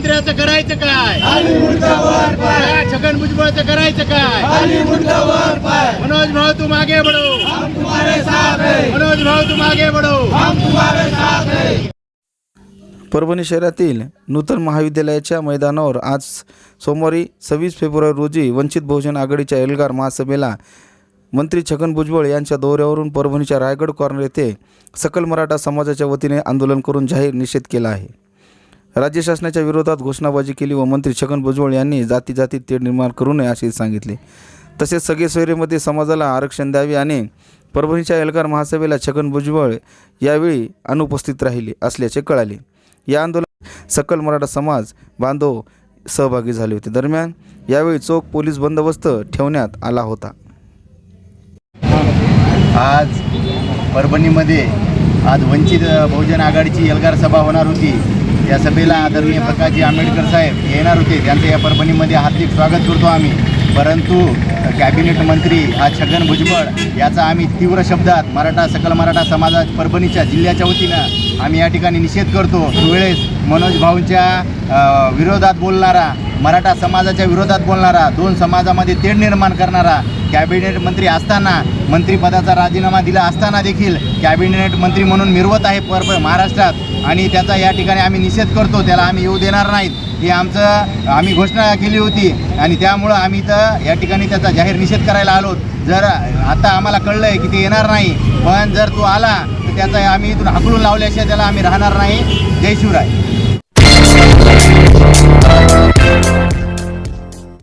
मंत्र्याचं करायचं काय? छगन भुजबळचं करायचं काय? मनोज भाऊ तुम्हारे साथ है. मनोज भाऊ तुम्हारे साथ है. परभणी शहरातील नूतन महाविद्यालयाच्या मैदानावर आज सोमवारी सव्वीस फेब्रुवारी रोजी वंचित बहुजन आघाडीच्या एल्गार महासभेला मंत्री छगन भुजबळ यांच्या दौऱ्यावरून परभणीच्या रायगड कॉर्नर येथे सकल मराठा समाजाच्या वतीने आंदोलन करून जाहीर निषेध केला आहे. राज्य शासनाच्या विरोधात घोषणाबाजी केली व मंत्री छगन भुजबळ यांनी जाती जातीत तेढ निर्माण करू नये असे सांगितले. तसेच सगळे सोयरेमध्ये समाजाला आरक्षण द्यावे आणि परभणीच्या एल्गार महासभेला छगन भुजबळ यावेळी अनुपस्थित राहिले असल्याचे कळाले. या आंदोलनात सकल मराठा समाज बांधव सहभागी झाले होते. दरम्यान यावेळी चोख पोलीस बंदोबस्त ठेवण्यात आला होता. आज परभणीमध्ये आज वंचित बहुजन आघाडीची एल्गार सभा होणार होती. या सभेला आदरणीय प्रकाशजी आंबेडकर साहेब येणार होते. त्यांचं या परभणीमध्ये हार्दिक स्वागत करतो आम्ही. परंतु कॅबिनेट मंत्री हा छगन भुजबळ याचा आम्ही तीव्र शब्दात मराठा सकल मराठा समाजा परभणीच्या जिल्ह्याच्या वतीनं आम्ही या ठिकाणी निषेध करतो. वेळेस मनोज भाऊंच्या विरोधात बोलणारा मराठा समाजाच्या विरोधात बोलणारा दोन समाजामध्ये तेढ निर्माण करणारा कॅबिनेट मंत्री असताना मंत्रिपदाचा राजीनामा दिला असताना देखील कॅबिनेट मंत्री म्हणून मिरवत आहे पर महाराष्ट्रात. आणि त्याचा या ठिकाणी आम्ही निषेध करतो त्याला आम्ही येऊ देणार नाहीत. ही आमचं आम्ही घोषणा केली होती. आणि त्यामुळं आम्ही तर या ठिकाणी त्याचा जाहीर निषेध करायला आलो जर आता आम्हाला कळलं आहे की ते येणार नाही पण जर तो आला तर त्याचा आम्ही इथून हाकलून लावल्याशिवाय त्याला आम्ही राहणार नाही. जय शिवराय.